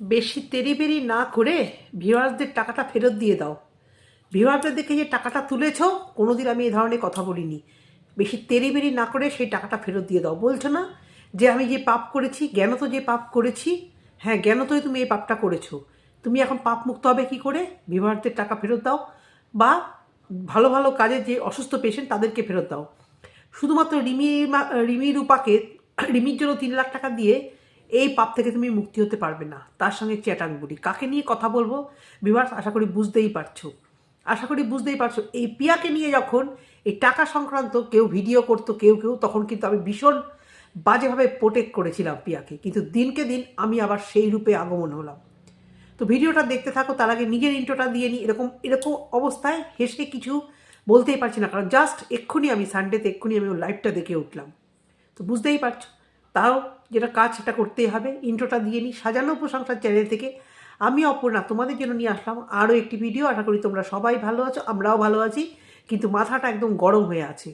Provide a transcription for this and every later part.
বেশি তেরিবেরি না করে ভিউয়ার্সদের টাকাটা ফেরত দিয়ে দাও। ভিউয়ারদের দেখে যে টাকাটা তুলেছ, কোনোদিন আমি এই ধরনের কথা বলিনি। বেশি তেরিবেরি না করে সেই টাকাটা ফেরত দিয়ে দাও। বলছো না যে আমি যে পাপ করেছি জ্ঞানত যে পাপ করেছি? হ্যাঁ জ্ঞানতই তুমি এই পাপটা করেছ? তুমি এখন পাপ মুক্ত হবে কি করে? ভিউয়ারদের টাকা ফেরত দাও বা ভালো ভালো কাজে যে অসুস্থ পেশেন্ট তাদেরকে ফেরত দাও। শুধুমাত্র রিমি রিমি রূপাকে রিমির জন্য তিন লাখ টাকা দিয়ে এই পাপ থেকে তুমি মুক্তি হতে পারবে না। তার সঙ্গে চ্যাটাংবুড়ি কাকে নিয়ে কথা বলব? বিভার্স, আশা করি বুঝতেই পারছ। আশা করি বুঝতেই পারছ। এই পিয়াকে নিয়ে যখন এই টাকা সংক্রান্ত কেউ ভিডিও করতো, কেউ কেউ, তখন কিন্তু আমি ভীষণ বাজেভাবে প্রোটেক্ট করেছিলাম পিয়াকে। কিন্তু দিনকে দিন আমি আবার সেই রূপে আগমন হলাম। তো ভিডিওটা দেখতে থাকো, তার আগে নিজের ইন্ট্রোটা দিয়ে নিই এরকম এরকম অবস্থায় হেসে কিছু বলতেই পারছি না। কারণ জাস্ট এক্ষুনি আমি সানডেতে এক্ষুনি আমি ওর লাইভটা দেখে উঠলাম। তো বুঝতেই পারছ। তাও যেটা কাজ সেটা করতেই হবে। ইন্ট্রোটা দিয়ে নিই। সাজানো প্রশংসার চ্যানেল থেকে আমি অপর্ণা তোমাদের জন্য নিয়ে আসলাম আরও একটি ভিডিও আশা করি তোমরা সবাই ভালো আছো, আমরাও ভালো আছি। কিন্তু মাথাটা একদম গরম হয়ে আছে।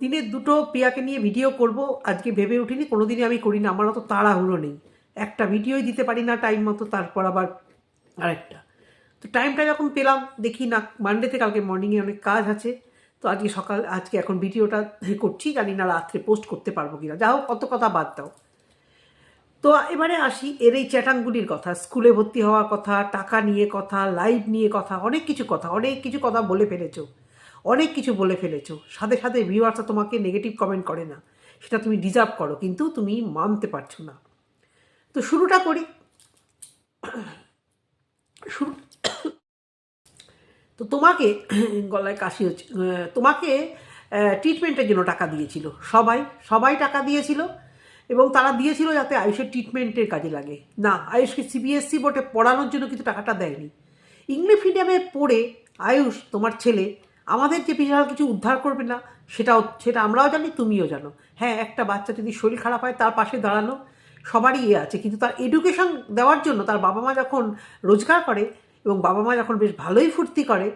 দিনে দুটো পিয়াকে নিয়ে ভিডিও করব। আজকে ভেবে উঠিনি, কোনোদিনই আমি করি না আমার অত তাড়াহুড়ো নেই। একটা ভিডিওই দিতে পারি না টাইম মতো, তারপর আবার আরেকটা। তো টাইমটা যখন পেলাম, দেখি না মানডেতে কালকে মর্নিংয়ে অনেক কাজ আছে। তো আজকে সকাল, আজকে এখন ভিডিওটা করছি, জানি না রাত্রে পোস্ট করতে পারব কিনা। যা হোক কত কথা বাদ দাও। তো এবারে আসি এর এই চ্যাটাংগুলির কথা, স্কুলে ভর্তি হওয়ার কথা, টাকা নিয়ে কথা লাইভ নিয়ে কথা, অনেক কিছু কথা, অনেক কিছু কথা বলে ফেলেছো, অনেক কিছু বলে ফেলেছো। সাথে সাথে ভিউয়ার্সরা তোমাকে নেগেটিভ কমেন্ট করে না। সেটা তুমি ডিজার্ভ করো, কিন্তু তুমি মানতে পারছ না। তো শুরুটা করি। শুরু তো তোমাকে গলায় কাশি হচ্ছে তোমাকে ট্রিটমেন্টের জন্য টাকা দিয়েছিল। সবাই সবাই টাকা দিয়েছিল এবং তারা দিয়েছিল যাতে আয়ুষের ট্রিটমেন্টের কাজে লাগে। না, আয়ুষকে সিবিএসসি বোর্ডে পড়ানোর জন্য কিন্তু টাকাটা দেয়নি। ইংলিশ মিডিয়ামে পড়ে আয়ুষ, তোমার ছেলে, আমাদের যে বিশাল কিছু উদ্ধার করবে না, সেটাও, সেটা আমরাও জানি, তুমিও জানো। হ্যাঁ একটা বাচ্চা যদি শরীর খারাপ হয়, তার পাশে দাঁড়ানো সবারই ইয়ে আছে। কিন্তু তার এডুকেশন দেওয়ার জন্য তার বাবা মা যখন রোজগার করে এবং বাবা মা যখন বেশ ভালোই ফুর্তি করে,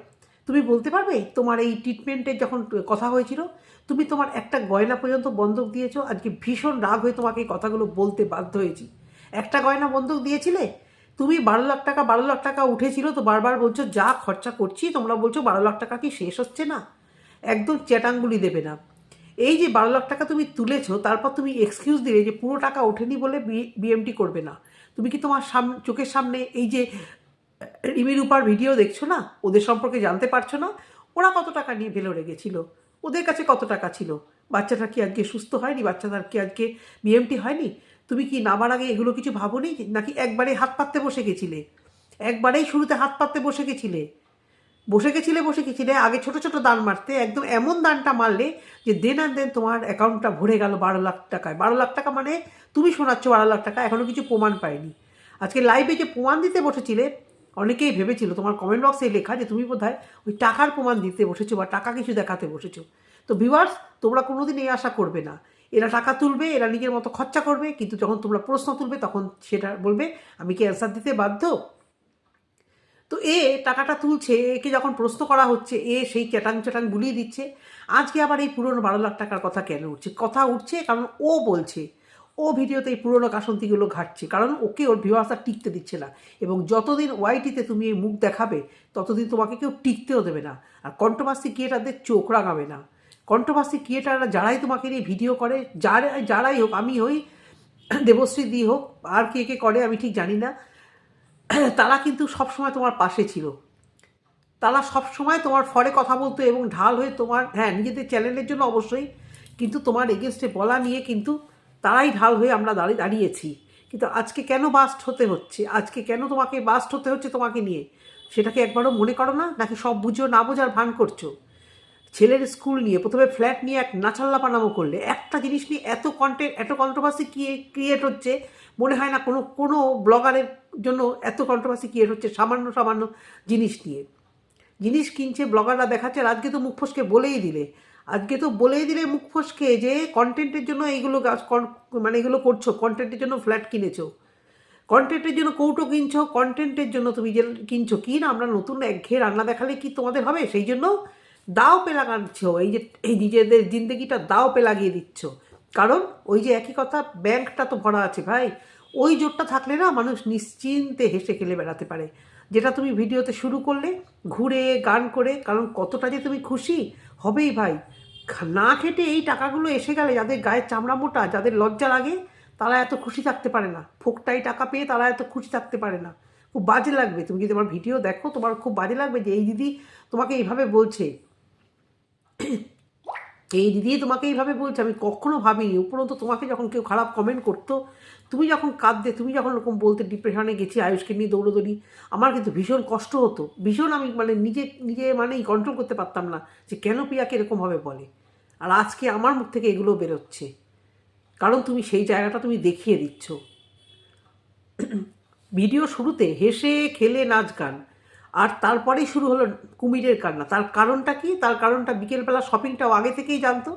তুমি বলতে পারবে তোমার এই ট্রিটমেন্টের যখন কথা হয়েছিল, তুমি তোমার একটা গয়না পর্যন্ত বন্ধক দিয়েছ, আজকে ভীষণ রাগ হয়ে তোমাকে এই কথাগুলো বলতে বাধ্য হয়েছি। একটা গয়না বন্ধক দিয়েছিলে, তুমি বারো লাখ টাকা, বারো লাখ টাকা উঠেছিল, তো বারবার বলছো, যা খরচা করছি, তোমরা বলছো বারো লাখ টাকা কি শেষ হচ্ছে না? একদম চেটাঙ্গুলি দেবে না। এই যে বারো লাখ টাকা তুমি তুলেছো, তারপর তুমি এক্সকিউজ দিলে যে পুরো টাকা ওঠেনি বলে বিএমটি করবে না। তুমি কি তোমার সাম, চোখের সামনে এই যে রিমি রূপার ভিডিও দেখছ না? ওদের সম্পর্কে জানতে পারছ না? ওরা কত টাকা নিয়ে ভেলোরে গেছিল ওদের কাছে কত টাকা ছিল? বাচ্চাটা কি আজকে সুস্থ হয়নি? বাচ্চাটার কি আজকে বিএমটি হয়নি? তুমি কি নামার আগে এগুলো কিছু ভাবোনি? নাকি একবারে হাত পাততে বসে গেছিলে? একবারেই শুরুতে হাত পাততে বসে গেছিলে? বসে গেছিলে বসে গেছিলে, আগে ছোট ছোট দান মারতে, একদম এমন দানটা মারলে যে দেন আর দেন তোমার অ্যাকাউন্টটা ভরে গেল বারো লাখ টাকায়। বারো লাখ টাকা মানে তুমি শোনাচ্ছ বারো লাখ টাকা এখনও কিছু প্রমাণ পাইনি আজকে লাইভে যে প্রমাণ দিতে বসেছিলে অনেকেই ভেবেছিল, তোমার কমেন্ট বক্সে লেখা যে তুমি বোধহয় ওই টাকার প্রমাণ দিতে বসেছো বা টাকা কিছু দেখাতে বসেছো। তো ভিউয়ার্স তোমরা কোনোদিন এই আশা করবে না। এরা টাকা তুলবে, এরা নিজের মতো খরচা করবে, কিন্তু যখন তোমরা প্রশ্ন তুলবে, তখন সেটা বলবে, আমি কি অ্যান্সার দিতে বাধ্য? তো এ টাকাটা তুলছে, একে যখন প্রশ্ন করা হচ্ছে, এ সেই চ্যাটাং চ্যাটাং বুলিয়ে দিচ্ছে। আজকে আবার এই পুরনো বারো লাখ টাকার কথা কেন উঠছে? কথা উঠছে কারণ ও বলছে ও ভিডিওতে এই পুরনো কাসন্তিগুলো ঘাটছে, কারণ ওকে ওর ভিউয়ার্সটা টিকতে দিচ্ছে না। এবং যতদিন ওয়াইটিতে তুমি এই মুখ দেখাবে, ততদিন তোমাকে কেউ টিকতেও দেবে না। আর কন্ট্রোভার্সি ক্রিয়েটারদের চোখ রাগাবে না। কন্ট্রোভার্সি ক্রিয়েটাররা যারাই তোমাকে নিয়ে ভিডিও করে, যারা, যারাই হোক, আমি হই, দেবশ্রী দি হোক, আর কে কে করে, আমি ঠিক জানি না। তারা কিন্তু সবসময় তোমার পাশে ছিল। তারা সবসময় তোমার ফরে কথা বলতো এবং ঢাল হয়ে তোমার হ্যাঁ নিজেদের চ্যানেলের জন্য অবশ্যই, কিন্তু তোমার এগেনস্টে বলা নিয়ে কিন্তু তারাই ঢাল হয়ে আমরা দাঁড়িয়ে দাঁড়িয়েছি। কিন্তু আজকে কেন বাস্ট হতে হচ্ছে? আজকে কেন তোমাকে বাস্ট হতে হচ্ছে তোমাকে নিয়ে? সেটাকে একবারও মনে করো না? নাকি সব বুঝো, না বোঝার ভান করছ? ছেলের স্কুল নিয়ে, প্রথমে ফ্ল্যাট নিয়ে এক নাচাল্লা পানামো করলে। একটা জিনিস নিয়ে এত কন্টেন্ট এত কন্ট্রোভার্সি ক্রিয়েট হচ্ছে, মনে হয় না কোনো কোনো ব্লগারের জন্য এত কন্ট্রোভার্সি ক্রিয়েট হচ্ছে, সামান্য সামান্য জিনিস নিয়ে। জিনিস কিনছে ব্লগাররা দেখাচ্ছে আজকে তো মুখ ফসকে বলেই দিলে। আজকে তো বলেই দিলে মুখ ফসকে যে কন্টেন্টের জন্য এইগুলো গাছ মানে এগুলো করছ কন্টেন্টের জন্য ফ্ল্যাট কিনেছো। কন্টেন্টের জন্য কৌটো কিনছো কন্টেন্টের জন্য তুমি যে কিনছো, কি না আমরা নতুন একঘেয়ে রান্না দেখালে কি তোমাদের হবে? সেই জন্য দাও পে লাগাচ্ছ এই যে, এই নিজেদের জিন্দগিটা দাও পে লাগিয়ে দিচ্ছ। কারণ ওই যে একই কথা, ব্যাংকটা তো ভরা আছে ভাই। ওই জোরটা থাকলে না মানুষ নিশ্চিন্তে হেসে খেলে বেড়াতে পারে। যেটা তুমি ভিডিওতে শুরু করলে, ঘুরে, গান করে, কারণ কতটা যে তুমি খুশি হবেই ভাই। না খেটে এই টাকাগুলো এসে গেলে যাদের গায়ের চামড়া মোটা, যাদের লজ্জা লাগে, তারা এত খুশি থাকতে পারে না। ফোকটাই টাকা পেয়ে তারা এত খুশি থাকতে পারে না। খুব বাজে লাগবে। তুমি যদি আমার ভিডিও দেখো? তোমার খুব বাজে লাগবে যে, এই দিদি তোমাকে এইভাবে বলছে। এই দিদি তোমাকে এইভাবে বলছে? আমি কখনো ভাবিনি। উপরন্ত তোমাকে যখন কেউ খারাপ কমেন্ট করতো, তুমি যখন কাঁদতে, তুমি যখন ওরকম বলতে ডিপ্রেশনে গেছি, আয়ুষকে নিয়ে দৌড়োদৌড়ি, আমার কিন্তু ভীষণ কষ্ট হতো। ভীষণ আমি মানে নিজে নিজে মানে কন্ট্রোল করতে পারতাম না যে কেন প্রিয়াকে এরকমভাবে বলে। আর আজকে আমার মুখ থেকে এগুলো বেরোচ্ছে। কারণ তুমি সেই জায়গাটা তুমি দেখিয়ে দিচ্ছ। ভিডিও শুরুতে হেসে খেলে নাচ গান। আর তারপরেই শুরু হলো কুমিরের কান্না। তার কারণটা কি? তার কারণটা বিকেলবেলা শপিংটাও আগে থেকেই জানতো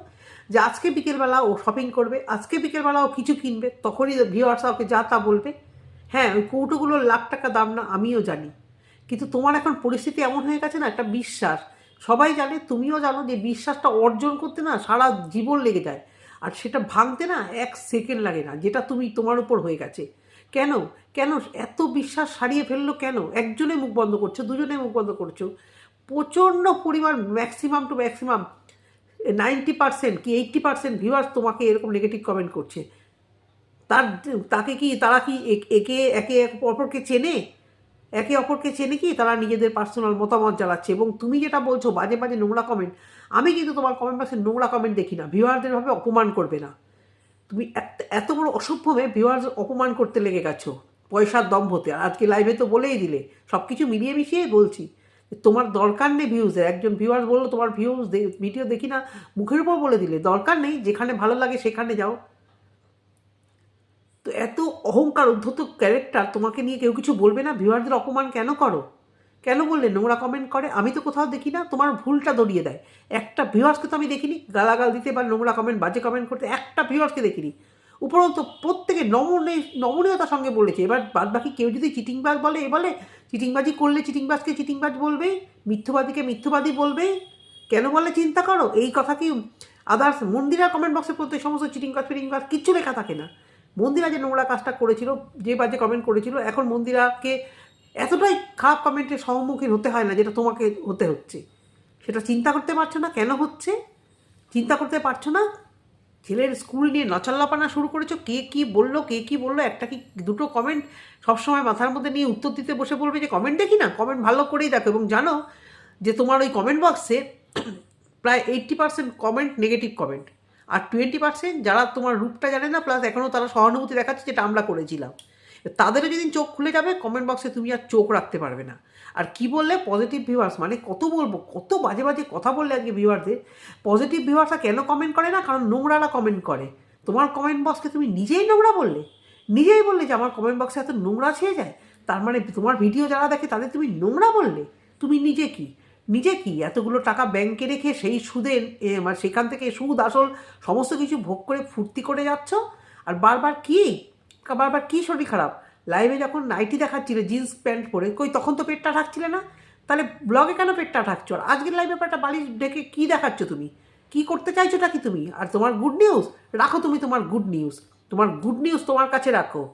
যে আজকে বিকেলবেলা ও শপিং করবে, আজকে বিকেলবেলা ও কিছু কিনবে, তখনই ভিওয়ার্সরা ওকে যা তা বলবে। হ্যাঁ ওই কৌটোগুলোর লাখ টাকা দাম না, আমিও জানি। কিন্তু তোমার এখন পরিস্থিতি এমন হয়ে গেছে না, একটা বিশ্বাস। সবাই জানে, তুমিও জানো যে বিশ্বাসটা অর্জন করতে না সারা জীবন লেগে যায়। আর সেটা ভাঙতে না এক সেকেন্ড লাগে না, যেটা তুমি তোমার উপর হয়ে গেছে। কেন? কেন? এত বিশ্বাস হারিয়ে ফেলল কেন? একজনে মুখ বন্ধ করছ, দুজনে মুখ বন্ধ করছ। প্রচণ্ড পরিমাণ maximum to maximum ninety percent কি এইট্টি পার্সেন্ট ভিউয়ার্স তোমাকে এরকম নেগেটিভ কমেন্ট করছে। তার, তাকে কি, তারা কি একে একে অপরকে চেনে? একে অপরকে চেনে কি? তারা নিজেদের পার্সোনাল মতামত জ্বালাচ্ছে এবং তুমি যেটা বলছো বাজে বাজে নোংরা কমেন্ট আমি কিন্তু তোমার কমেন্ট বক্সে নোংরা কমেন্ট দেখি না। ভিউয়ারদের ভাবে অপমান করবে না। তুমি এত- বড় অসভ্যভাবে ভিউয়ার্স অপমান করতে লেগে গেছো, পয়সার দম হতে। আর আজকে লাইভে তো বলেই দিলে সব কিছু মিলিয়ে মিশিয়ে বলছি তোমার দরকার নেই ভিউজের একজন ভিউয়ার্স বলল, তোমার ভিউজ ভিডিও দেখি না, মুখের উপর বলে দিলে, দরকার নেই, যেখানে ভালো লাগে সেখানে যাও। তো এত অহংকার উদ্ধত ক্যারেক্টার তোমাকে নিয়ে কেউ কিছু বলবে না? ভিউয়ারদের অপমান কেন করো? কেন বললে নোংরা কমেন্ট করে? আমি তো কোথাও দেখি না, তোমার ভুলটা দড়িয়ে দেয়। একটা ভিউয়ার্সকে তো আমি দেখিনি, গালাগাল দিতে বা নোংরা কমেন্ট বাজে কমেন্ট করতে, একটা ভিউয়ার্সকে দেখিনি। উপরন্ত প্রত্যেকে নমনে, নমনীয়তার সঙ্গে বলেছে। এবার বাদ বাকি কেউ যদি চিটিংবাজ বলে, এ বলে, চিটিংবাজি করলে চিটিংবাজকে চিটিংবাজ বলবে? মিথ্যবাদীকে মিথ্যবাদী বলবে? কেন বলে চিন্তা করো? এই কথা কি আদার্স মন্দিরা কমেন্ট বক্সে প্রত্যেক সমস্ত চিটিংবাজ, ফিটিংবাজ কিচ্ছু লেখা থাকে না। মন্দিরা যে নোংরা কাজটা করেছিল, যে বাজে কমেন্ট করেছিল, এখন মন্দিরাকে এতটাই খারাপ কমেন্টের সম্মুখীন হতে হয় না যেটা তোমাকে হতে হচ্ছে। সেটা চিন্তা করতে পারছ না? কেন হচ্ছে? চিন্তা করতে পারছ না? ছেলের স্কুল নিয়ে নচাল্লাপানা শুরু করেছ? কে কি বলল? কে কি বলল? একটা কি দুটো কমেন্ট সবসময় মাথার মধ্যে নিয়ে উত্তর দিতে বসে বলবে যে কমেন্ট দেখি না? কমেন্ট ভালো করেই দেখো। এবং জানো যে, তোমার ওই কমেন্ট বক্সে প্রায় eighty percent comment negative comment আর টোয়েন্টি পার্সেন্ট যারা তোমার রূপটা জানে না প্লাস এখনও তারা সহানুভূতি দেখাচ্ছে যেটা আমরা করেছিলাম। তাদেরও যেদিন চোখ খুলে যাবে কমেন্ট বক্সে তুমি আর চোখ রাখতে পারবে না। আর কি বললে? পজিটিভ ভিউয়ার্স মানে কত বলব কত বাজে বাজে কথা বললে আজকে ভিউয়ারদের পজিটিভ ভিউয়ার্সরা কেন কমেন্ট করে না? কারণ নোংরারা কমেন্ট করে। তোমার কমেন্ট বক্সকে তুমি নিজেই নোংরা বললে? নিজেই বললে যে আমার কমেন্ট বক্সে এত নোংরা ছেয়ে যায়? তার মানে তোমার ভিডিও যারা দেখে তাদের তুমি নোংরা বললে? তুমি নিজে কি? নিজে কি? এতগুলো টাকা ব্যাংকে রেখে সেই সুদে এ, মানে সেখান থেকে সুদ আসল সমস্ত কিছু ভোগ করে ফুর্তি করে যাচ্ছ? আর বারবার কি? বারবার কী শরীর খারাপ? লাইভে যখন নাইটি দেখাচ্ছিলে জিন্স প্যান্ট পরে, কই তখন তো পেটটা ঢাকছিলে না? তাহলে ব্লগে কেন পেটটা ঢাকছো? আর আজকের লাইভে একটা বালিশ ডেকে কী দেখাচ্ছ তুমি? কি করতে চাইছোটা কি তুমি? আর তোমার গুড নিউজ রাখো তুমি তোমার গুড নিউজ তোমার গুড নিউজ তোমার কাছে রাখো।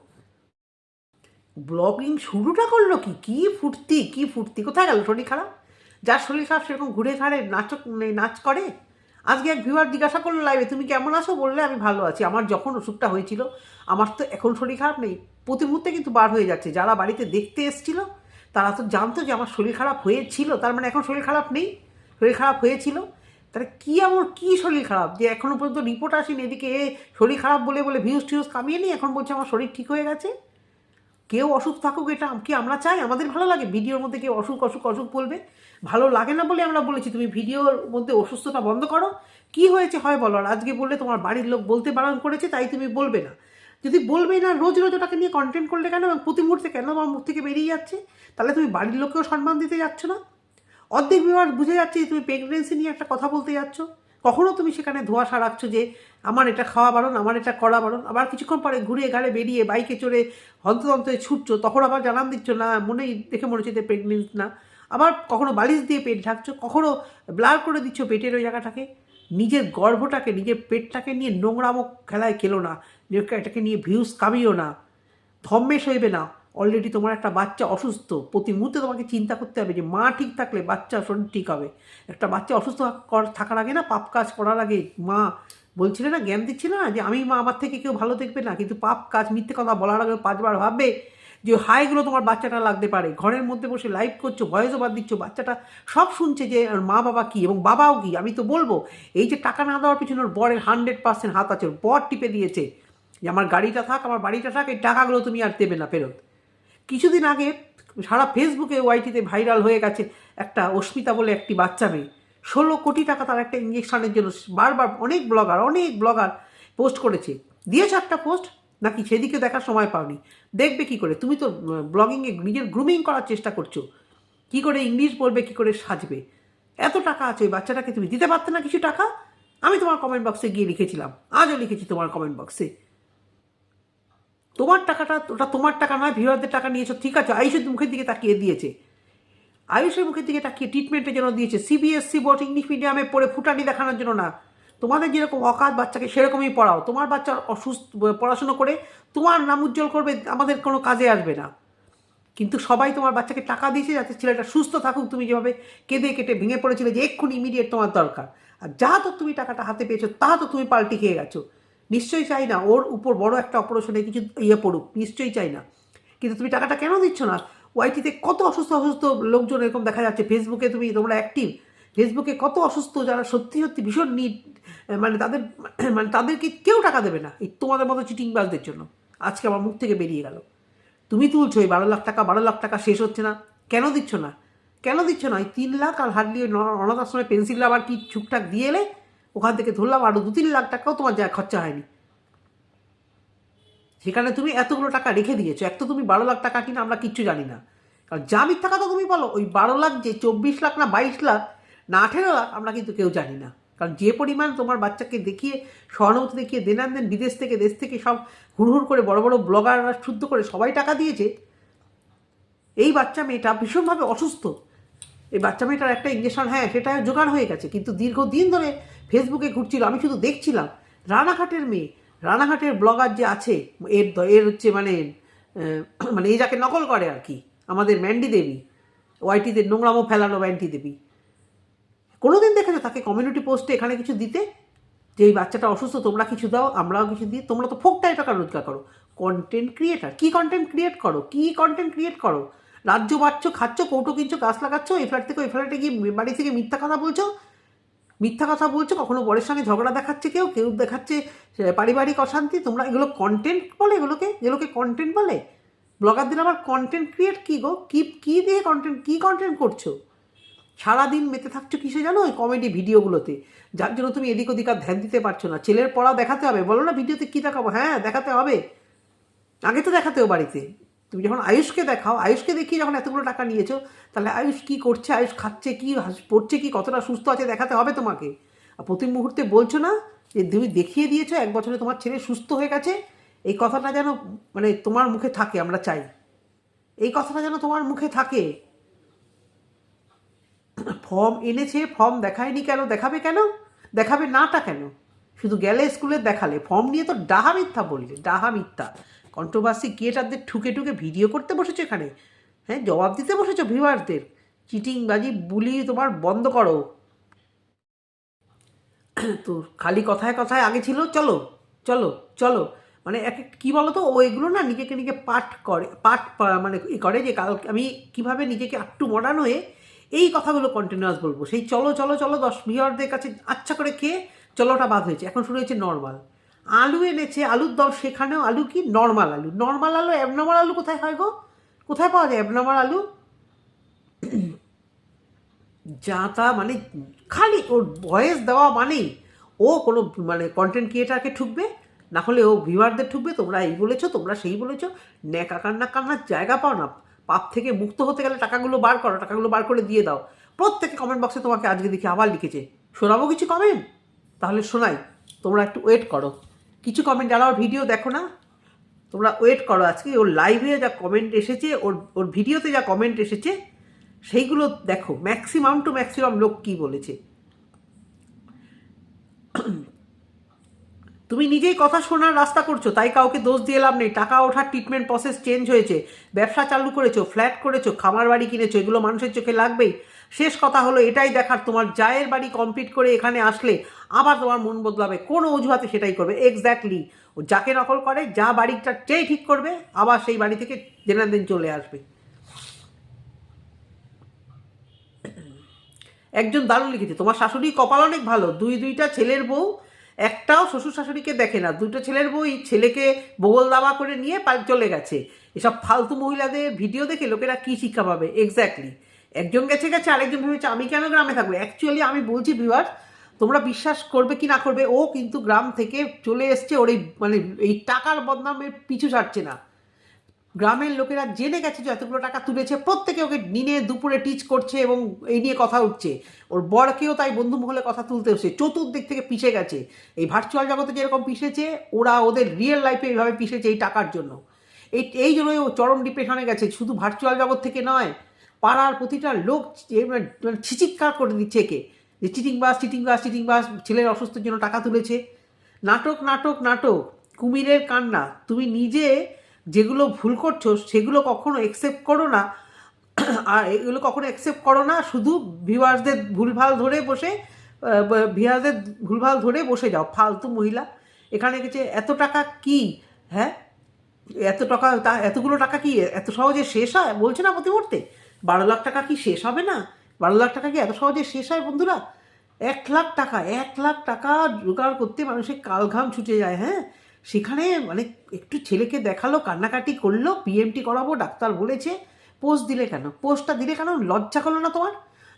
ব্লগিং শুরুটা করল কি? কি ফুর্তি কি ফুর্তি? কোথায় গেল? শরীর খারাপ? যার শরীর খারাপ সেরকম ঘুরে ঘাড়ে নাচক নাচ করে? আজকে এক ভিউয়ার জিজ্ঞাসা করল লাইভে তুমি কেমন আছো? বললে, আমি ভালো আছি। আমার যখন ওষুধটা হয়েছিল, আমার তো এখন শরীর খারাপ নেই। প্রতি মুহূর্তে কিন্তু বার হয়ে যাচ্ছে। যারা বাড়িতে দেখতে এসেছিল, তারা তো জানতো যে আমার শরীর খারাপ হয়েছিল। তার মানে এখন শরীর খারাপ নেই। শরীর খারাপ হয়েছিল। তাহলে কী আমার কী শরীর খারাপ? যে এখনও পর্যন্ত রিপোর্ট আসেনি। এদিকে এ শরীর খারাপ বলে বলে ভিউজ টিউজ কামিয়ে নিই এখন বলছে আমার শরীর ঠিক হয়ে গেছে। কেউ অসুখ থাকুক এটা, কি আমরা চাই? আমাদের ভালো লাগে। ভিডিওর মধ্যে কেউ অসুখ অসুখ অসুখ বলবে। ভালো লাগে না বলে আমরা বলেছি, তুমি ভিডিওর মধ্যে অসুস্থতা বন্ধ করো। কি হয়েছে হয় বলো আর আজকে বললে তোমার বাড়ির লোক বলতে বারণ করেছে, তাই তুমি বলবে না। যদি বলবেই না, রোজ রোজ ওটাকে নিয়ে কন্টেন্ট করলে কেন এবং প্রতি মুহূর্তে কেন আমার মুখ থেকে বেরিয়ে যাচ্ছে? তাহলে তুমি বাড়ির লোককেও সম্মান দিতে যাচ্ছ না? অর্ধেক বিবার বুঝে যাচ্ছে যে তুমি প্রেগনেন্সি নিয়ে একটা কথা বলতে যাচ্ছ। কখনো তুমি সেখানে ধোঁয়াশা রাখছো যে, আমার এটা খাওয়া বারণ, আমার এটা করা বারণ। আবার কিছুক্ষণ পরে ঘুরে ঘাড়ে বেরিয়ে বাইকে চড়ে হন্তদন্তে ছুটছো, তখন আবার জানান দিচ্ছ, না, মনেই দেখে মনে হচ্ছে যে প্রেগনেন্ট না। আবার কখনো বালিশ দিয়ে পেট ঢাকছো, কখনো ব্লার করে দিচ্ছ পেটের ওই জায়গাটাকে। নিজের গর্ভটাকে, নিজের পেটটাকে নিয়ে নোংরামো খেলায় খেলো না। এটাকে নিয়ে ভিউজ কামিও না। থম্মেশ হইবে না। অলরেডি তোমার একটা বাচ্চা অসুস্থ। প্রতি মুহূর্তে তোমাকে চিন্তা করতে হবে যে, মা ঠিক থাকলে বাচ্চা শরীর ঠিক হবে। একটা বাচ্চা অসুস্থ কর- থাকার আগে না পাপ কাজ করার আগে মা বলছিলে না, জ্ঞান দিচ্ছিল না যে, আমি মা আমার থেকে কেউ ভালো দেখবে না। কিন্তু পাপ কাজ মিথ্যে কথা বলার আগে পাঁচবার ভাববে যে হাইগুলো তোমার বাচ্চাটা লাগতে পারে। ঘরের মধ্যে বসে লাইভ করছ ভয়েস ওভার দিচ্ছ, বাচ্চাটা সব শুনছে যে মা বাবা কি এবং বাবাও কি? আমি তো বলব, এই যে টাকা না দেওয়ার পিছনে ওর বরের হান্ড্রেড পার্সেন্ট হাত আছে, ওর বর টিপে দিয়েছে যে, আমার গাড়িটা থাক, আমার বাড়িটা থাক, এই টাকাগুলো তুমি আর দেবে না ফেরত। কিছুদিন আগে সারা ফেসবুকে ওয়াইটিতে ভাইরাল হয়ে গেছে একটা অস্মিতা বলে একটি বাচ্চা মেয়ে। ষোলো কোটি টাকা তার একটা ইঞ্জেকশনের জন্য বারবার অনেক ব্লগার অনেক ব্লগার পোস্ট করেছে। দিয়েছে একটা পোস্ট নাকি সেদিকে দেখার সময় পাওনি? দেখবে কি করে? তুমি তো ব্লগিংয়ে নিজের গ্রুমিং করার চেষ্টা করছ। কি করে ইংলিশ বলবে, কি করে সাজবে? এত টাকা আছে বাচ্চাটাকে তুমি দিতে পারতে না কিছু টাকা? আমি তোমার কমেন্ট বক্সে গিয়ে লিখেছিলাম। আজও লিখেছি তোমার কমেন্ট বক্সে তোমার টাকাটা, ওটা তোমার টাকা নয় ভিউয়ারদের টাকা নিয়েছো। ঠিক আছে, আয়ুষের মুখের দিকে তাকিয়ে দিয়েছে। আয়ুষের মুখের দিকে তাকিয়ে ট্রিটমেন্টের জন্য দিয়েছে। সিবিএসসি বোর্ড ইংলিশ মিডিয়ামে পড়ে ফুটানি দেখানোর জন্য না। তোমাদের যেরকম অকাত বাচ্চাকে সেরকমই পড়াও। তোমার বাচ্চার অসুস্থ, পড়াশুনো করে তোমার নাম উজ্জ্বল করবে, আমাদের কোনো কাজে আসবে না। কিন্তু সবাই তোমার বাচ্চাকে টাকা দিয়েছে যাতে ছেলেটা সুস্থ থাকুক। তুমি যেভাবে কেঁদে কেটে ভেঙে পড়েছিলে যে এক্ষুনি ইমিডিয়েট তোমার দরকার। আর যা তো তুমি টাকাটা হাতে পেয়েছ, তা তো তুমি পাল্টি খেয়ে গেছো। নিশ্চয়ই চাই না, ওর উপর বড় একটা অপারেশনে কিছু ইয়ে পড়ুক, নিশ্চয়ই চাই না। কিন্তু তুমি টাকাটা কেন দিচ্ছ না? ওয়াইটিতে কত অসুস্থ অসুস্থ লোকজন এরকম দেখা যাচ্ছে ফেসবুকে তুমি তোমরা অ্যাক্টিভ ফেসবুকে কত অসুস্থ যারা সত্যি সত্যি ভীষণ নিট মানে তাদের মানে তাদেরকে কেউ টাকা দেবে না এই তোমাদের মতো চিটিংবাজদের জন্য। আজকে আমার মুখ থেকে বেরিয়ে গেল। তুমি তুলছো এই বারো লাখ টাকা, বারো লাখ টাকা শেষ হচ্ছে না। কেন দিচ্ছ না? কেন দিচ্ছ না? এই তিন লাখ আর হার্ডলি ওই অনাথ আশ্রমে পেন্সিল আবার কি ছুকটাক দিয়ে এলে? ওখান থেকে ধরলাম আরও দু তিন লাখ টাকাও তোমার যা খরচা হয়নি। সেখানে তুমি এতগুলো টাকা রেখে দিয়েছ। এক তো তুমি বারো লাখ টাকা কিনা আমরা কিচ্ছু জানি না। কারণ যা মিথ্যা কথা তুমি বলো, ওই বারো লাখ যে চব্বিশ লাখ না বাইশ লাখ না আঠেরো আমরা কিন্তু কেউ জানি না। কারণ যে পরিমাণ তোমার বাচ্চাকে দেখিয়ে, সহানুভূতি দেখিয়ে, দেনান দেন বিদেশ থেকে, দেশ থেকে সব হুড়হুড় করে বড় বড় ব্লগাররা শুদ্ধ করে সবাই টাকা দিয়েছে, এই বাচ্চা মেয়েটা ভীষণভাবে অসুস্থ। এই বাচ্চা মেয়েটার একটা ইঞ্জেকশন হ্যাঁ সেটা জোগাড় হয়ে গেছে, কিন্তু দীর্ঘদিন ধরে ফেসবুকে ঘুরছিল, আমি শুধু দেখছিলাম, রানাঘাটের মেয়ে, রানাঘাটের ব্লগার যে আছে, এর এর হচ্ছে মানে মানে এই যাকে নকল করে আর কি, আমাদের ম্যান্ডি দেবী, ওয়াইটিদের নোংরামো ফেলানো ম্যান্ডি দেবী কোনোদিন দেখেছ তাকে কমিউনিটি পোস্টে এখানে কিছু দিতে? যে এই বাচ্চাটা অসুস্থ, তোমরা কিছু দাও, আমরাও কিছু দিই। তোমরা তো ফোকটাই টাকা রোজগার করো? কন্টেন্ট ক্রিয়েটার কী কন্টেন্ট ক্রিয়েট করো? কি কন্টেন্ট ক্রিয়েট করো? রাজ্য বাচ্চ খাচ্ছ, কৌটো কিনছো, গাছ লাগাচ্ছ, এই ফ্ল্যাট থেকে ওই ফ্ল্যাটে গিয়ে বাড়ি থেকে মিথ্যা কথা বলছো? মিথ্যা কথা বলছো, কখনো বরের সঙ্গে ঝগড়া দেখাচ্ছে কেউ? কেউ দেখাচ্ছে পারিবারিক অশান্তি? তোমরা এগুলো কন্টেন্ট বলে এগুলোকে? এগুলোকে কন্টেন্ট বলে? ব্লগারদের আবার কন্টেন্ট ক্রিয়েট কী গো? কী কী দিয়ে কন্টেন্ট কী কন্টেন্ট করছ? সারাদিন মেতে থাকছো কিসে জানো? ওই কমেডি ভিডিওগুলোতে। যার জন্য তুমি এদিক ওদিক আর ধ্যান দিতে পারছ না। ছেলের পড়া দেখাতে হবে। বলো না ভিডিওতে কী দেখাবো? হ্যাঁ দেখাতে হবে। আগে তো দেখাতেও বাড়িতে। তুমি যখন আয়ুষকে দেখাও, আয়ুষকে দেখিয়ে যখন এতগুলো টাকা নিয়েছো, তাহলে আয়ুষ কী করছে? আয়ুষ খাচ্ছে কী? পড়ছে কি? কতটা সুস্থ আছে? দেখাতে হবে তোমাকে। আর প্রতি মুহূর্তে বলছো না যে, তুমি দেখিয়ে দিয়েছ, এক বছরে তোমার ছেলে সুস্থ হয়ে গেছে। এই কথাটা যেন মানে তোমার মুখে থাকে, আমরা চাই। এই কথাটা যেন তোমার মুখে থাকে। ফর্ম এনেছে, ফর্ম দেখায়নি কেন, দেখাবে কেন? দেখাবে নাটা কেন? শুধু গেলে স্কুলে দেখালে, ফর্ম নিয়ে তো ডাহা মিথ্যা বললে, ডাহা মিথ্যা। কন্ট্রোভার্সি ক্রিয়েটারদের ঠুকে ঠুকে ভিডিও করতে বসেছো এখানে? হ্যাঁ জবাব দিতে বসেছো ভিউয়ারদের চিটিংবাজি, বুলি তোমার বন্ধ করো। তো খালি কথায় কথায় আগে ছিল, চলো চলো চলো। মানে এক কী বলো তো ও এগুলো না নিজেকে নিজে পাঠ করে, পাঠ মানে করে যে কাল আমি কীভাবে নিজেকে একটু মডার্ন হয়ে এই কথাগুলো কন্টিনিউয়াস বলব। সেই চলো চলো চলো, দশ ভিওরদের কাছে আচ্ছা করে খেয়ে চলোটা বাদ হয়েছে। এখন শুরু হয়েছে নর্মাল আলু এনেছে, আলুর দর সেখানেও আলু কি? নর্মাল আলু। নর্মাল আলু অ্যাবনর্মাল আলু কোথায় হয় গো? কোথায় পাওয়া যায় অ্যাবনর্মাল আলু? যা তা মানে খালি ওর ভয়েস দেওয়া মানেই ও কোনো মানে কন্টেন্ট ক্রিয়েটারকে ঠুকবে, না হলে ও ভিউয়ারদের ঠুকবে, তোমরা এই বলেছ, তোমরা সেই বলেছ ন্যাকা কান্না কান্নার জায়গা পাও না। পাপ থেকে মুক্ত হতে গেলে টাকাগুলো বার করো, টাকাগুলো বার করে দিয়ে দাও। প্রত্যেকে কমেন্ট বক্সে তোমাকে আজকে দেখি আবার লিখেছে, শোনাবো কিছু কমেন্ট তাহলে শোনাই, তোমরা একটু ওয়েট করো। কিছু কমেন্ট যারা ওর ভিডিও দেখো না? তোমরা ওয়েট করো আজকে, ওর লাইভে যা কমেন্ট এসেছে, ওর ওর ভিডিওতে যা কমেন্ট এসেছে, সেইগুলো দেখো। ম্যাক্সিমাম টু ম্যাক্সিমাম লোক কী বলেছে? তুমি নিজেই কথা শোনার রাস্তা করছ, তাই কাউকে দোষ দিয়ে লাভ নেই। টাকা ওঠার ট্রিটমেন্ট প্রসেস চেঞ্জ হয়েছে। ব্যবসা চালু করেছ ফ্ল্যাট করেছ, খামার বাড়ি কিনেছো, এগুলো মানুষের চোখে লাগবেই। শেষ কথা হলো এটাই দেখার, তোমার জায়ের বাড়ি কমপ্লিট করে এখানে আসলে আবার তোমার মন বদলাবে। কোনো অজুহাতে সেটাই করবে। এক্স্যাক্টলি ও যাকে নকল করে, যা বাড়িটা চেয়ে ঠিক করবে, আবার সেই বাড়ি থেকে দিনের দিন চলে আসবে। একজন দারুণ লিখেছে, তোমার শাশুড়ি কপাল অনেক ভালো। দুই দুইটা ছেলের বউ একটাও শ্বশুর শাশুড়িকে দেখে না। দুটো ছেলের বই ছেলেকে বগল দাবা করে নিয়ে পাল চলে গেছে। এসব ফালতু মহিলাদের ভিডিও দেখে লোকেরা কি শিক্ষা পাবে? এক্স্যাক্টলি একজন গেছে গেছে, আরেকজন ভেবেছে আমি কেন গ্রামে থাকব? অ্যাকচুয়ালি আমি বলছি ভিউয়ার তোমরা বিশ্বাস করবে কি না করবে, ও কিন্তু গ্রাম থেকে চলে এসছে, ওর এই মানে এই টাকার বদনামের পিছু ছাড়ছে না। গ্রামের লোকেরা জেনে গেছে যে এতগুলো টাকা তুলেছে, প্রত্যেকে ওকে দিনে দুপুরে টিচ করছে এবং এই নিয়ে কথা উঠছে। ওর বরকেও তাই বন্ধু মহলে কথা তুলতে হচ্ছে, চতুর্দিক থেকে পিষে গেছে। এই ভার্চুয়াল জগতে যেরকম পিষেছে, ওরা ওদের রিয়েল লাইফে এইভাবে পিষেছে এই টাকার জন্য। এই এই জন্যই ও চরম ডিপ্রেশনে গেছে, শুধু ভার্চুয়াল জগৎ থেকে নয়, পাড়ার প্রতিটা লোক মানে ছিচিৎকার করে দিচ্ছে একে। যে চিটিং বাস চিটিং বাস চিটিং বাস, ছেলের অসুস্থের জন্য টাকা তুলেছে। নাটক নাটক নাটক, কুমিরের কান্না। তুমি নিজে যেগুলো ভুল করছ, সেগুলো কখনো অ্যাকসেপ্ট করো না। আর এগুলো কখনো অ্যাকসেপ্ট করো না, শুধু ভিউয়ার্সদের ভুলভাল ধরে বসে ভিউয়ার্সদের ভুলভাল ধরে বসে যাও, ফালতু মহিলা। এখানে গেছে, এত টাকা কি? হ্যাঁ? এত টাকা, তা এতগুলো টাকা কি? এত সহজে শেষ হয়? বলছে না প্রতিমূর্তে বারো লাখ টাকা কি শেষ হবে না? বারো লাখ টাকা কি এত সহজে শেষ হয় বন্ধুরা? এক লাখ টাকা, এক লাখ টাকা জোগাড় করতে মানুষের কালঘাম ছুটে যায় হ্যাঁ? সেখানে মানে একটু ছেলেকে দেখাল, কান্নাকাটি করল পিএমটি করাবো, ডাক্তার বলেছে, পোস্ট দিলে কেন? পোস্টটা দিলে কেন? লজ্জা করল না তোমার?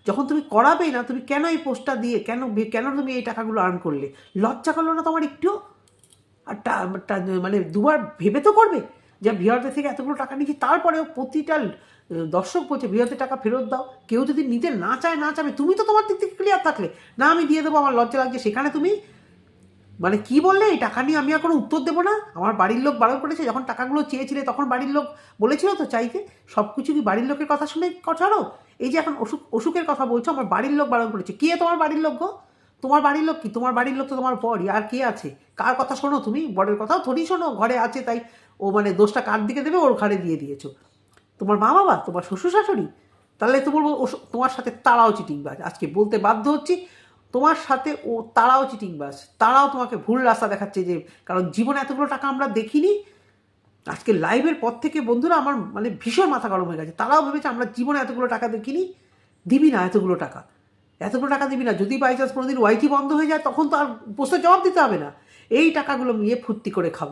যখন তুমি করাবেই না, তুমি কেন এই পোস্টটা দিয়ে, কেন কেন তুমি এই টাকাগুলো আর্ন করলে? লজ্জা করল না তোমার একটু? আর মানে দুবার ভেবে তো করবে যে ভিওরদের থেকে এতগুলো টাকা নিচ্ছি তারপরেও প্রতিটা দর্শক বলছে ভিওরদের টাকা ফেরত দাও। কেউ যদি নিতে না চায়, না চাবে, তুমি তো তোমার দিক থেকে ক্লিয়ার থাকলে। না, আমি দিয়ে দেবো, আমার লজ্জা লাগছে। সেখানে তুমি মানে কি বললে? এই টাকা নিয়ে আমি আর কোনো উত্তর দেবো না। আমার বাড়ির লোক বারণ করেছে, যখন টাকাগুলো চেয়েছিলে তখন বাড়ির লোক বলেছিল তো চাইতে। সব কিছু কি বাড়ির লোকের কথা শুনে কথারও এই যে এখন অসুখ, অসুখের কথা বলছো, আমার বাড়ির লোক বারণ করেছে। কে তোমার বাড়ির লোক গো? তোমার বাড়ির লোক কি? তোমার বাড়ির লোক তো তোমার বরই। আর কে আছে? কার কথা শোনো তুমি? বরের কথাও থরি শোনো, ঘরে আছে তাই। ও মানে দোষটা কার দিকে দেবে? ওর ঘরে দিয়ে দিয়েছ। তোমার মা বাবা? তোমার শ্বশুর শাশুড়ি তাহলে তো বলব তোমার সাথে তারাও চিটিংবাজ। আজকে বলতে বাধ্য হচ্ছি তোমার সাথে ও, তারাও চিটিংবাজ তারাও তোমাকে ভুল রাস্তা দেখাচ্ছে যে, কারণ জীবনে এতগুলো টাকা আমরা দেখিনি। আজকে লাইভের পর থেকে বন্ধুরা আমার মানে ভীষণ মাথা গরম হয়ে গেছে। তারাও ভেবেছে আমরা জীবনে এতগুলো টাকা দেখিনি, দিবি না এতগুলো টাকা। এতগুলো টাকা দিবি না। যদি বাই চান্স কোনোদিন ওয়াইটি বন্ধ হয়ে যায়, তখন তো আর প্রশ্নের জবাব দিতে হবে না। এই টাকাগুলো নিয়ে ফুর্তি করে খাব।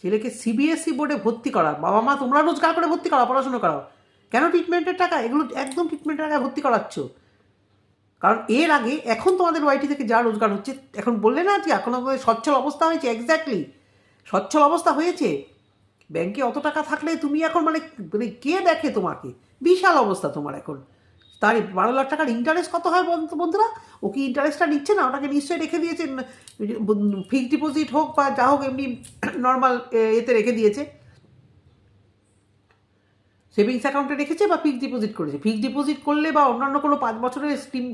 ছেলেকে সিবিএসসি বোর্ডে ভর্তি করা। বাবা মা, তোমরা রোজগার করে ভর্তি করাও, পড়াশোনা করাও। কেন ট্রিটমেন্টের টাকা? এগুলো একদম ট্রিটমেন্টের টাকা ভর্তি করাচ্ছ? কারণ এর আগে, এখন তোমাদের ওয়াইটি থেকে যা রোজগার হচ্ছে, এখন বললে না যে এখন সচ্ছল অবস্থা হয়েছে এক্স্যাক্টলি সচ্ছল অবস্থা হয়েছে। ব্যাংকে অত টাকা থাকলে তুমি এখন মানে মানে কে দেখে তোমাকে? বিশাল অবস্থা তোমার এখন। তার বারো লাখ টাকার ইন্টারেস্ট কত হয় বন্ধু- বন্ধুরা? ও কি ইন্টারেস্টটা নিচ্ছে না? ওটাকে নিশ্চয়ই রেখে দিয়েছে ফিক্সড ডিপোজিট হোক বা যা হোক, এমনি নর্মাল এতে রেখে দিয়েছে। সেভিংস অ্যাকাউন্টে রেখেছে বা ফিক্সড ডিপোজিট করেছে? ফিক্সড ডিপোজিট করলে বা অন্যান্য কোনো পাঁচ বছরের স্কিম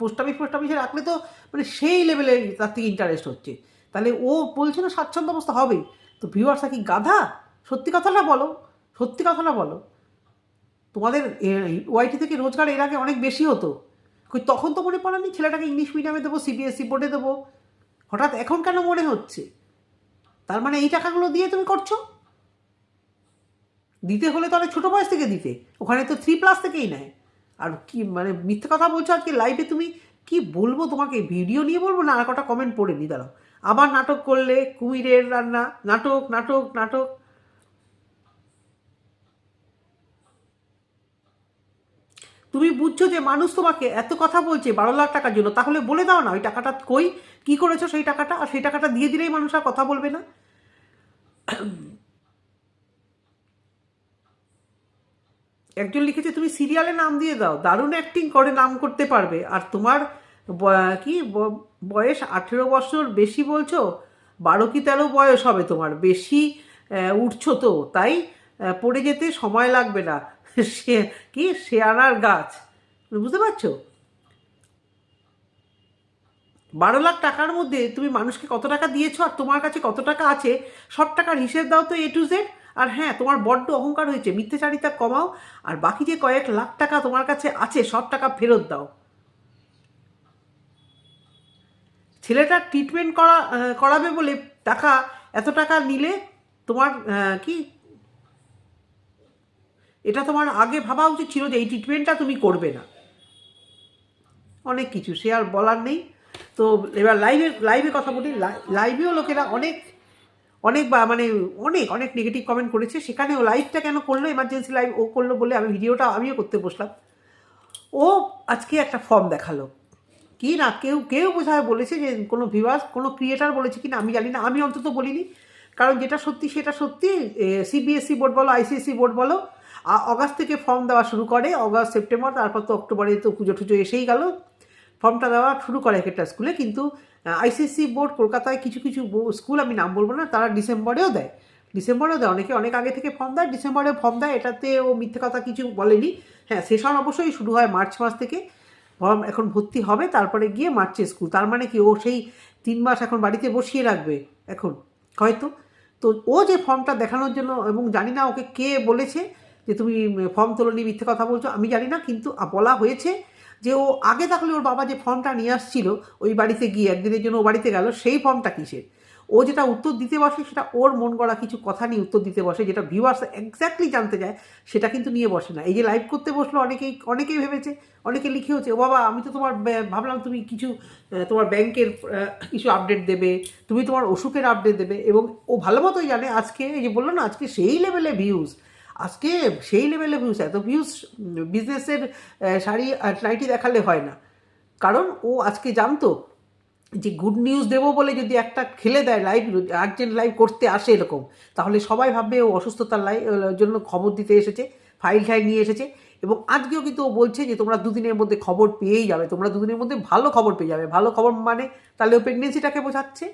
পোস্ট অফিস পোস্ট অফিসে রাখলে তো মানে সেই লেভেলে তার থেকে ইন্টারেস্ট হচ্ছে। তাহলে ও বলছে না, স্বাচ্ছন্দ্য অবস্থা হবে তো ভিউয়ার্সরা কি গাধা? সত্যি কথাটা বলো। সত্যি কথাটা বলো। তোমাদের ওয়াইটি থেকে রোজগার এর আগে অনেক বেশি হতো। কই তখন তো মনে পড়েনি? ছেলেটাকে ইংলিশ মিডিয়ামে দেবো সিবিএসসি বোর্ডে দেবো। হঠাৎ এখন কেন মনে হচ্ছে? তার মানে এই টাকাগুলো দিয়ে তুমি করছ? দিতে হলে তো অনেক ছোটো বয়স থেকে দিতে। ওখানে তো থ্রি প্লাস থেকেই নেয়। আর কি মানে মিথ্যে কথা বলছো আজকে লাইভে তুমি? কি বলব তোমাকে? ভিডিও নিয়ে বলব? না, আর কটা কমেন্ট পড়ে নি, দাঁড়াও। আবার নাটক করলে কুমিরের রান্না। নাটক নাটক নাটক। তুমি বুঝছ যে মানুষ তোমাকে এত কথা বলছে বারো লাখ টাকার জন্য, তাহলে বলে দাও না, ওই টাকাটা কই? কি করেছ সেই টাকাটা? আর সেই টাকাটা দিয়ে দিলেই মানুষ আর কথা বলবে না? একজন লিখেছে, তুমি সিরিয়ালে নাম দিয়ে দাও, দারুণ অ্যাক্টিং করে, নাম করতে পারবে। আর তোমার কি বয়স আঠেরো বছর বেশি বলছো? বারো কি তেরো বয়স হবে তোমার, বেশি উঠছো তো, তাই পড়ে যেতে সময় লাগবে না। সে, কি শেয়ানার গাছ, বুঝতে পারছ? বারো লাখ টাকার মধ্যে তুমি মানুষকে কত টাকা দিয়েছ, আর তোমার কাছে কত টাকা আছে, সব টাকার হিসেব দাও তো এ টু জেড আর হ্যাঁ তোমার বড্ড অহংকার হয়েছে, মিথ্যেচারিতা কমাও, আর বাকি যে কয়েক লাখ টাকা তোমার কাছে আছে, সব টাকা ফেরত দাও। ছেলেটার ট্রিটমেন্ট করা করাবে বলে টাকা, এত টাকা নিলে তোমার কি? এটা তোমার আগে ভাবা উচিত ছিল যে এই ট্রিটমেন্টটা তুমি করবে না। অনেক কিছু, সে আর বলার নেই। তো এবার লাইভে লাইভে কথা বলি লাই- লাইভেও লোকেরা অনেক অনেক বা মানে অনেক অনেক নেগেটিভ কমেন্ট করেছে। সেখানে ও লাইভটা কেন করল? এমার্জেন্সি লাইভ ও করল বলে আমি ভিডিওটা আমিও করতে বসলাম। ও আজকে একটা ফর্ম দেখাল। কি না, কেউ কেউ বোঝায় বলেছে যে কোনো ভিভাস কোনো ক্রিয়েটার বলেছে কি না, আমি জানি না, আমি অন্তত বলিনি। কারণ যেটা সত্যি, সেটা সত্যি সিবিএসসি বোর্ড বলো আইসিএসসি বোর্ড বলো অগাস্ট থেকে ফর্ম দেওয়া শুরু করে অগাস্ট সেপ্টেম্বর তারপর তো অক্টোবরে তো পুজো টুজো এসেই গেল। ফর্মটা দেওয়া শুরু করে এক একটা স্কুলে কিন্তু আইসিএসসি বোর্ড কলকাতায় কিছু কিছু স্কুল আমি নাম বলব না, তারা ডিসেম্বরেও দেয়। ডিসেম্বরেও দেয়, অনেকে অনেক আগে থেকে ফর্ম দেয় ডিসেম্বরে ফর্ম দেয় এটাতে ও মিথ্যে কথা কিছু বলেনি। হ্যাঁ সেশন অবশ্যই শুরু হয় মার্চ মাস থেকে। ফর্ম এখন ভর্তি হবে, তারপরে গিয়ে মার্চে স্কুল তার মানে কি, ও সেই তিন মাস এখন বাড়িতে বসিয়ে রাখবে এখন, হয়তো। তো ও যে ফর্মটা দেখানোর জন্য, এবং জানি না ওকে কে বলেছে যে তুমি ফর্ম তোলনি মিথ্যে কথা বলছো, আমি জানি না, কিন্তু বলা হয়েছে যে ও আগে থাকলে ওর বাবা যে ফর্মটা নিয়ে আসছিল, ওই বাড়িতে গিয়ে একদিনের জন্য ও বাড়িতে গেল, সেই ফর্মটা কিসের? ও যেটা উত্তর দিতে বসে সেটা ওর মন গড়া কিছু কথা নিয়ে উত্তর দিতে বসে, যেটা ভিউয়ার্স এক্স্যাক্টলি জানতে যায় সেটা কিন্তু নিয়ে বসে না। এই যে লাইভ করতে বসল, অনেকেই অনেকেই ভেবেছে, অনেকে লিখেওছে, ও বাবা, আমি তো তোমার ভাবলাম তুমি কিছু তোমার ব্যাংকের কিছু আপডেট দেবে, তুমি তোমার অসুখের আপডেট দেবে। এবং ও ভালো মতোই জানে, আজকে, এই যে বলল না, আজকে সেই লেভেলে ভিউজ আজকে সেই লেভেলে ভিউস এত ভিউস বিজনেসের শাড়ি আর নাইটি দেখালে হয় না। কারণ ও আজকে জানতো যে গুড নিউজ দেবো বলে যদি একটা খেলে দেয় লাইভ আর্জেন্ট লাইভ করতে আসে এরকম, তাহলে সবাই ভাববে ও অসুস্থতার লাই জন্য খবর দিতে এসেছে ফাইল ঠাইল নিয়ে এসেছে এবং আজকেও কিন্তু ও বলছে যে তোমরা দুদিনের মধ্যে খবর পেয়েই যাবে, তোমরা দুদিনের মধ্যে ভালো খবর পেয়ে যাবে। ভালো খবর মানে তাহলে ও প্রেগনেন্সিটাকে বোঝাচ্ছে।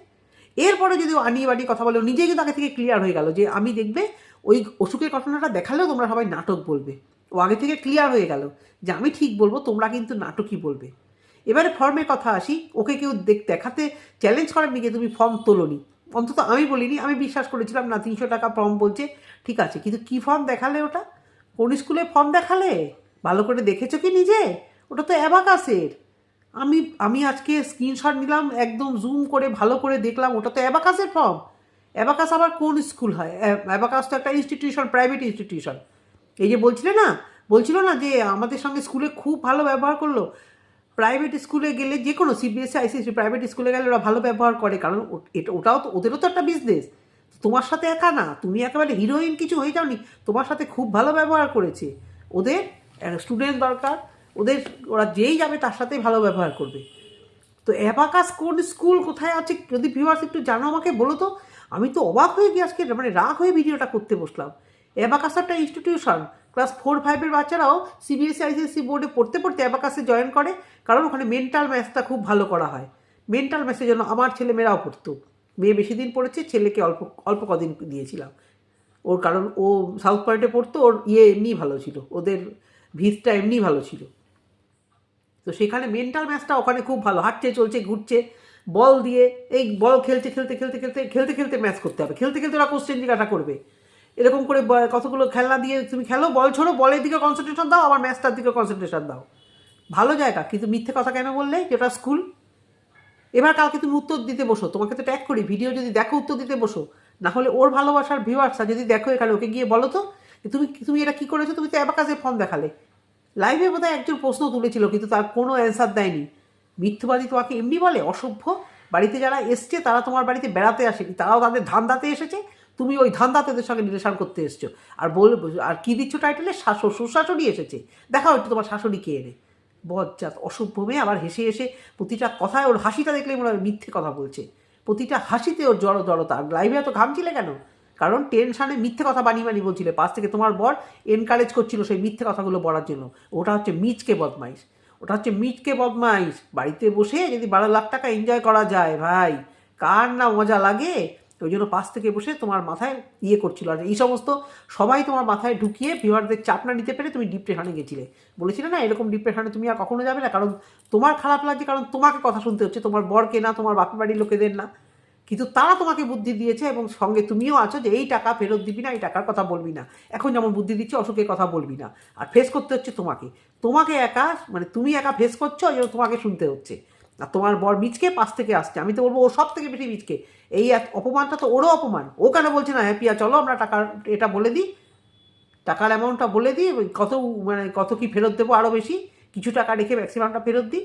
এরপরে যদি ও আনিয়ে বাড়ি কথা বলে, ও নিজে কিন্তু আগে থেকে ক্লিয়ার হয়ে গেল যে আমি দেখবে ওই অসুখের ঘটনাটা দেখালেও তোমরা সবাই নাটক বলবে। ও আগে থেকে ক্লিয়ার হয়ে গেল যে আমি ঠিক বলব, তোমরা কিন্তু নাটকই বলবে। এবারে ফর্মের কথা আসি, ওকে কেউ দেখ, দেখাতে চ্যালেঞ্জ করেননি যে তুমি ফর্ম তোলোনি। অন্তত আমি বলিনি, আমি বিশ্বাস করেছিলাম, না, তিনশো টাকা ফর্ম বলছে, ঠিক আছে, কিন্তু কী ফর্ম দেখালে ওটা? কোন স্কুলে ফর্ম দেখালে? ভালো করে দেখেছ কি নিজে? ওটা তো অ্যাবাকাসের আমি আমি আজকে স্ক্রিনশট নিলাম, একদম জুম করে ভালো করে দেখলাম, ওটা তো অ্যাবাকাসের ফর্ম অ্যাবাকাস আবার কোন স্কুল হয়? অ্যা- অ্যাবাকাস তো একটা ইনস্টিটিউশন প্রাইভেট ইনস্টিটিউশন এই যে বলছিলে না, বলছিল না যে আমাদের সঙ্গে স্কুলে খুব ভালো ব্যবহার করল? প্রাইভেট স্কুলে গেলে যে কোনো সিবিএসসি আইসিএসসি প্রাইভেট স্কুলে গেলে ওরা ভালো ব্যবহার করে, কারণ এটা, ওটাও তো, ওদেরও তো একটা বিজনেস তোমার সাথে একা না, তুমি একেবারে হিরোইন কিছু হয়ে যাওনি, তোমার সাথে খুব ভালো ব্যবহার করেছে। ওদের স্টুডেন্ট দরকার, ওদের, ওরা যেই যাবে তার সাথেই ভালো ব্যবহার করবে। তো অ্যাবাকাস কোন স্কুল কোথায় আছে? যদি ভিউয়ার্স একটু জানো আমাকে, বলো তো। আমি তো অবাক হয়ে গিয়ে আজকে মানে রাগ হয়ে ভিডিওটা করতে বসলাম। অ্যাবাকাস একটা ইনস্টিটিউশন ক্লাস ফোর ফাইভের বাচ্চারাও সিবিএসসি আইসিএসসি বোর্ডে পড়তে পড়তে অ্যাবাকাসে জয়েন করে, কারণ ওখানে মেন্টাল ম্যাথসটা খুব ভালো করা হয়। মেন্টাল ম্যাথের জন্য আমার ছেলেমেয়েরাও পড়তো। মেয়ে বেশি দিন পড়েছে, ছেলেকে অল্প অল্প কদিন দিয়েছিলাম। ওর কারণ ও সাউথ পয়েন্টে পড়তো, ওর ইয়ে এমনি ভালো ছিল, ওদের ভিতটা এমনি ভালো ছিল। তো সেখানে মেন্টাল ম্যাচটা ওখানে খুব ভালো, হাঁটছে, চলছে, ঘুরছে বল দিয়ে, এই বল খেলতে খেলতে খেলতে খেলতে খেলতে খেলতে ম্যাচ করতে হবে। খেলতে খেলতে ওরা কোশ্চেন জিজ্ঞাসা করবে। এরকম করে কতগুলো খেলনা দিয়ে তুমি খেলো? বল ছোড়ো, বলের দিকে কনসেন্ট্রেশন দাও, আবার ম্যাচটার দিকে কনসেন্ট্রেশন দাও। ভালো জায়গা, কিন্তু মিথ্যে কথা কেন বললে? যেটা স্কুল এবার কালকে তুমি উত্তর দিতে বসো, তোমাকে তো ট্যাগ করি ভিডিও যদি দেখো, উত্তর দিতে বসো। না হলে ওর ভালোবাসার ভিউয়ার্সরা যদি দেখো এখানে, ওকে গিয়ে বলো তো তুমি তুমি এটা কী করেছ? তুমি তো অ্যাবাকাসে ফর্ম দেখালে। লাইভে বোধহয় একজন প্রশ্ন তুলেছিল, কিন্তু তার কোনো অ্যান্সার দেয়নি। মিথ্যবাদী তোমাকে এমনি বলে? অসভ্য? বাড়িতে যারা এসছে, তারা তোমার বাড়িতে বেড়াতে আসেনি। তারাও তাদের ধান্দাতে এসেছে। তুমি ওই ধান্দাতেদের সঙ্গে রিলেশন করতে এসছো। আর বল, আর কী দিচ্ছ টাইটেলে শাশুর শ্বশুরাশুড়ি এসেছে। দেখাও একটু তোমার শাশুড়ি কে এনে। বজ্জাত, অসভ্য মেয়ে আবার হেসে হেসে প্রতিটা কথায় ওর হাসিটা দেখলে মনে হয় মিথ্যে কথা বলছে। প্রতিটা হাসিতে ওর জড় জড়তা। লাইভে এত ঘামছিলে কেন? কারণ টেনশানে মিথ্যে কথা বানিয়ে বানিয়ে বলছিলে। পাশ থেকে তোমার বর এনকারেজ করছিল সেই মিথ্যে কথাগুলো বলার জন্য। ওটা হচ্ছে মিচকে বদমাইশ। ওটা হচ্ছে মিটকে বদমাইশ। বাড়িতে বসে যদি বারো লাখ টাকা এনজয় করা যায়, ভাই। কার না মজা লাগে? ওই জন্য পাশ থেকে বসে তোমার মাথায় ইয়ে করছিল। আর এই সমস্ত সবাই তোমার মাথায় ঢুকিয়ে ভিউয়ারদের চাপ না নিতে পেরে তুমি ডিপ্রেশনে গেছিলে। বলেছিলে না, এরকম ডিপ্রেশনে তুমি আর কখনো যাবে না? কারণ তোমার খারাপ লাগছে, কারণ তোমাকে কথা শুনতে হচ্ছে। তোমার বরকে না, তোমার বাপের বাড়ির লোকেদের না। কিন্তু তারা তোমাকে বুদ্ধি দিয়েছে এবং সঙ্গে তুমিও আছো যে এই টাকা ফেরত দিবি না, এই টাকার কথা বলবি না। এখন যেমন বুদ্ধি দিচ্ছে, অশোকের কথা বলবি না। আর ফেস করতে হচ্ছে তোমাকে। তোমাকে একা মানে তুমি একা ফেস করছ জন্য তোমাকে শুনতে হচ্ছে। আর তোমার বর মিচকে পাশ থেকে আসছে। আমি তো বলব, ও সব থেকে বেশি মিচকে। এই অপমানটা তো ওরও অপমান। ও কেন বলছে না হ্যাঁ পিয়া, চলো, আমরা টাকার এটা বলে দিই। টাকার অ্যামাউন্টটা বলে দিই কত মানে কত কি ফেরত দেবো আরও বেশি? কিছু টাকা রেখে ম্যাক্সিমামটা ফেরত দিই।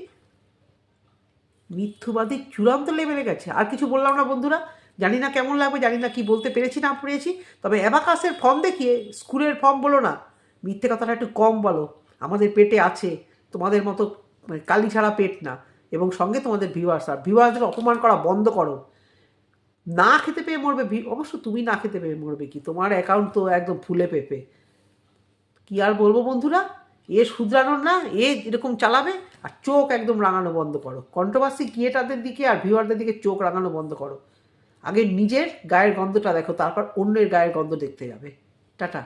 মিথ্যুবাদী চূড়ান্ত লেভেলে গেছে। আর কিছু বললাম না বন্ধুরা। জানি না কেমন লাগবে, জানি না কি বলতে পেরেছি, না পেরেছি। তবে অ্যাবাকাসের ফর্ম দেখিয়ে স্কুলের ফর্ম বলো না। মিথ্যে কথাটা একটু কম বলো। আমাদের পেটে আছে, তোমাদের মতো মানে কালি ছাড়া পেট না। এবং সঙ্গে তোমাদের ভিউয়ার্স আর ভিউয়ার্সদের অপমান করা বন্ধ করো। না খেতে পেয়ে মরবে অবশ্য তুমি না খেতে পেয়ে মরবে কি? তোমার অ্যাকাউন্ট তো একদম ফুলে পেপে। কি আর বলব বন্ধুরা? এ শুধরানোর না, এ এরকম চালাবে, আর চোখ একদম রাঙানো বন্ধ করো। কন্ট্রোভার্সি ক্রিয়েটারদের দিকে আর ভিউয়ারদের দিকে চোখ রাঙানো বন্ধ করো। আগে নিজের গায়ের গন্ধটা দেখো, তারপর অন্যের গায়ের গন্ধ দেখতে যাবে। টাটা।